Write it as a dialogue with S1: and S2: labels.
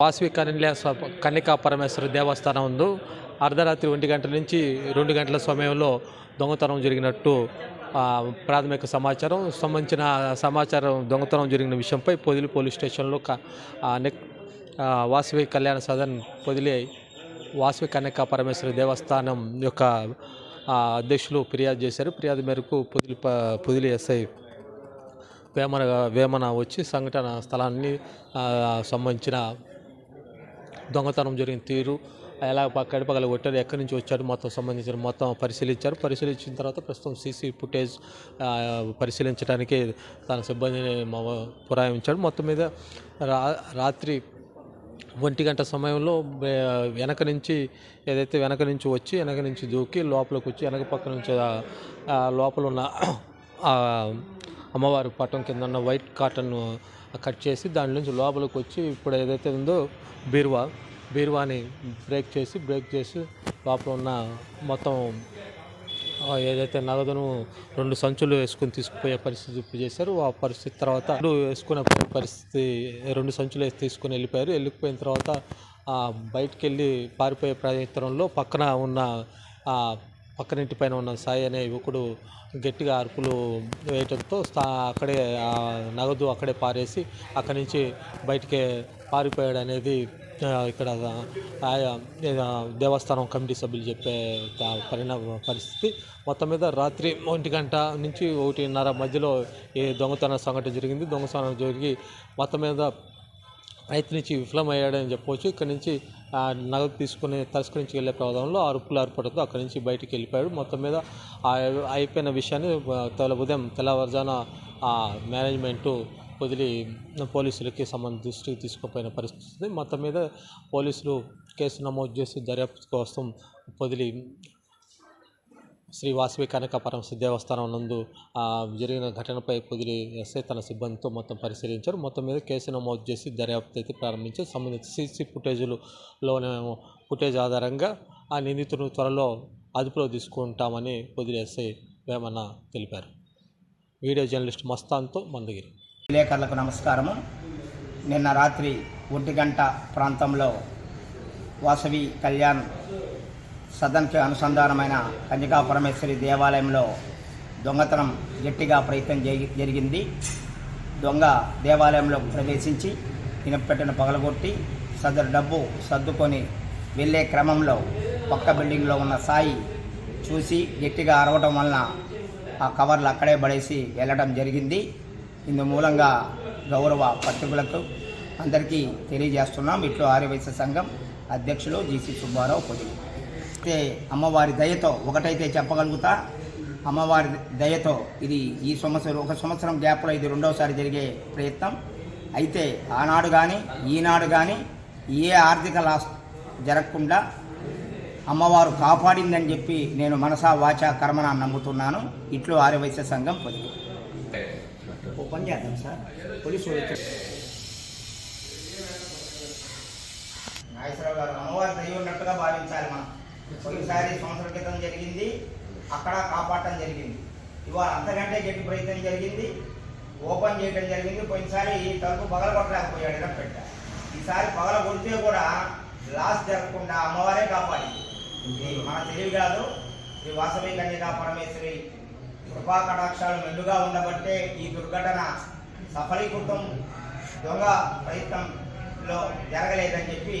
S1: వాసవి కన్యా కన్యకా పరమేశ్వర దేవస్థానం ఉందో. అర్ధరాత్రి ఒంటి గంట నుంచి రెండు గంటల సమయంలో దొంగతనం జరిగినట్టు ప్రాథమిక సమాచారం. సంబంధించిన సమాచారం దొంగతనం జరిగిన విషయంపై పొదిలి పోలీస్ స్టేషన్లో నెక్- వాసవి కళ్యాణ సదన్ పొదిలి వాసవి కన్యకా పరమేశ్వర దేవస్థానం యొక్క అధ్యక్షులు ఫిర్యాదు చేశారు. ఫిర్యాదు మేరకు పొదిలి ప- పొదిలి ఎస్ఐ వేమన వేమన వచ్చి సంఘటన స్థలాన్ని సంబంధించిన దొంగతనం జరిగిన తీరు ఎలా పక్కడి పగల కొట్టారు ఎక్కడి నుంచి వచ్చారు మొత్తం సంబంధించిన మొత్తం పరిశీలించారు. పరిశీలించిన తర్వాత ప్రస్తుతం సీసీ ఫుటేజ్ పరిశీలించడానికి తన సిబ్బందిని పురాయించాడు మొత్తం మీద రా రాత్రి ఒంటి గంట సమయంలో వెనక నుంచి ఏదైతే వెనక నుంచి వచ్చి వెనక నుంచి దూకి లోపలికి వచ్చి వెనక పక్క నుంచి లోపల ఉన్న అమ్మవారి పటం కింద ఉన్న వైట్ కాటన్ కట్ చేసి దాని నుంచి లోపలికి వచ్చి ఇప్పుడు ఏదైతే ఉందో బీరువా బీరువాని బ్రేక్ చేసి బ్రేక్ చేసి లోపల ఉన్న మొత్తం ఏదైతే నగదును రెండు సంచులు వేసుకుని తీసుకుపోయే పరిస్థితి చేశారు. ఆ పరిస్థితి తర్వాత రెండు వేసుకునే పరిస్థితి రెండు సంచులు వేసి తీసుకుని వెళ్ళిపోయారు. వెళ్ళిపోయిన తర్వాత బయటకు బయటికి వెళ్ళి పారిపోయే ప్రయత్నంలో పక్కన ఉన్న ఆ పక్కనింటి పైన ఉన్న సాయి అనే యువకుడు గట్టిగా అరుపులు వేయటంతో స్థా అక్కడే ఆ నగదు అక్కడే పారేసి అక్కడి నుంచి బయటికి పారిపోయాడు అనేది ఇక్కడ ఆయా దేవస్థానం కమిటీ సభ్యులు చెప్పే పరిణామ పరిస్థితి. మొత్తం మీద రాత్రి ఒంటి గంట నుంచి ఒకటిన్నర మధ్యలో ఈ దొంగతన సంఘటన జరిగింది. దొంగతనం జరిగి మొత్తం మీద ప్రయత్నించి విఫలమయ్యాడని చెప్పవచ్చు ఇక్కడ నుంచి ఆ నగదు తీసుకుని తస్కరించి వెళ్ళే ప్రమాదంలో అరుపులు అరుపడంతో అక్కడి నుంచి బయటికి వెళ్ళిపోయాడు మొత్తం మీద ఆ అయిపోయిన విషయాన్ని తెల ఉదయం తెల్లవారుజాన మేనేజ్మెంటు వదిలి పోలీసులకి సంబంధ దృష్టికి తీసుకుపోయిన పరిస్థితి ఉంది. మొత్తం మీద పోలీసులు కేసు నమోదు చేసి దర్యాప్తు కోసం వదిలి శ్రీ వాసవి కనక పరమశివ దేవస్థానం నందు జరిగిన ఘటనపై పొదిలి ఎస్ఐ తన సిబ్బందితో మొత్తం పరిశీలించారు. మొత్తం మీద కేసు నమోదు చేసి దర్యాప్తు అయితే ప్రారంభించారు. సంబంధిత సీసీ ఫుటేజులలోనే ఫుటేజ్ ఆధారంగా ఆ నిందితును త్వరలో అదుపులో తీసుకుంటామని పొదిలి ఎస్ఐ వేమన్న తెలిపారు. వీడియో జర్నలిస్ట్ మస్తాన్తో మందగిరి.
S2: విలేకరులకు నమస్కారము. నిన్న రాత్రి ఒంటి గంట ప్రాంతంలో వాసవి కళ్యాణ్ సదన్కి అనుసంధానమైన కన్యకా పరమేశ్వరి దేవాలయంలో దొంగతనం గట్టిగా ప్రయత్నం జరిగింది. దొంగ దేవాలయంలో ప్రవేశించి ఇనపెట్టెను పగలగొట్టి సదరు డబ్బు సర్దుకొని వెళ్ళే క్రమంలో పక్క బిల్డింగ్లో ఉన్న సాయి చూసి గట్టిగా అరవటం వలన ఆ కవర్లు అక్కడే పడేసి వెళ్ళడం జరిగింది. ఇందు మూలంగా గౌరవ పత్రికలకు అందరికీ తెలియజేస్తున్నాం. ఇట్లు ఆర్యవైశ్య సంఘం అధ్యక్షులు జీసీ సుబ్బారావు పొదిలి. అయితే అమ్మవారి దయతో ఒకటైతే చెప్పగలుగుతా. అమ్మవారి దయతో ఇది ఈ సంవత్సరం ఒక సంవత్సరం గ్యాప్లో ఇది రెండవసారి జరిగే ప్రయత్నం. అయితే ఆనాడు కానీ ఈనాడు కానీ ఏ ఆర్థిక లాస్ జరగకుండా అమ్మవారు కాపాడిందని చెప్పి నేను మనసా వాచా కర్మన నమ్ముతున్నాను. ఇట్లు ఆర్యవైశ్య సంఘం పని చేద్దాం సార్. పోలీసు. నాగేశ్వరరావు గారు అమ్మవారి దయ ఉన్నట్టుగా మనం సంవత్సరం క్రితం జరిగింది. అక్కడ కాపాడటం జరిగింది. ఇవాళ అంతకంటే గట్టి ప్రయత్నం జరిగింది. ఓపెన్ చేయడం జరిగింది. పోయినసారి తలుపు పగల కొట్టలేకపోయాడు ఇలా పెట్ట ఈసారి పగల కొడితే కూడా లాస్ జరగకుండా అమ్మవారే కాపాడింది. మన తెలివి కాదు. శ్రీ వాసవి కన్యకా పరమేశ్వరి కృపా కటాక్షాలు మెండుగా ఉండబట్టే ఈ దుర్ఘటన సఫలీకృతం దొంగ ప్రయత్నంలో జరగలేదని చెప్పి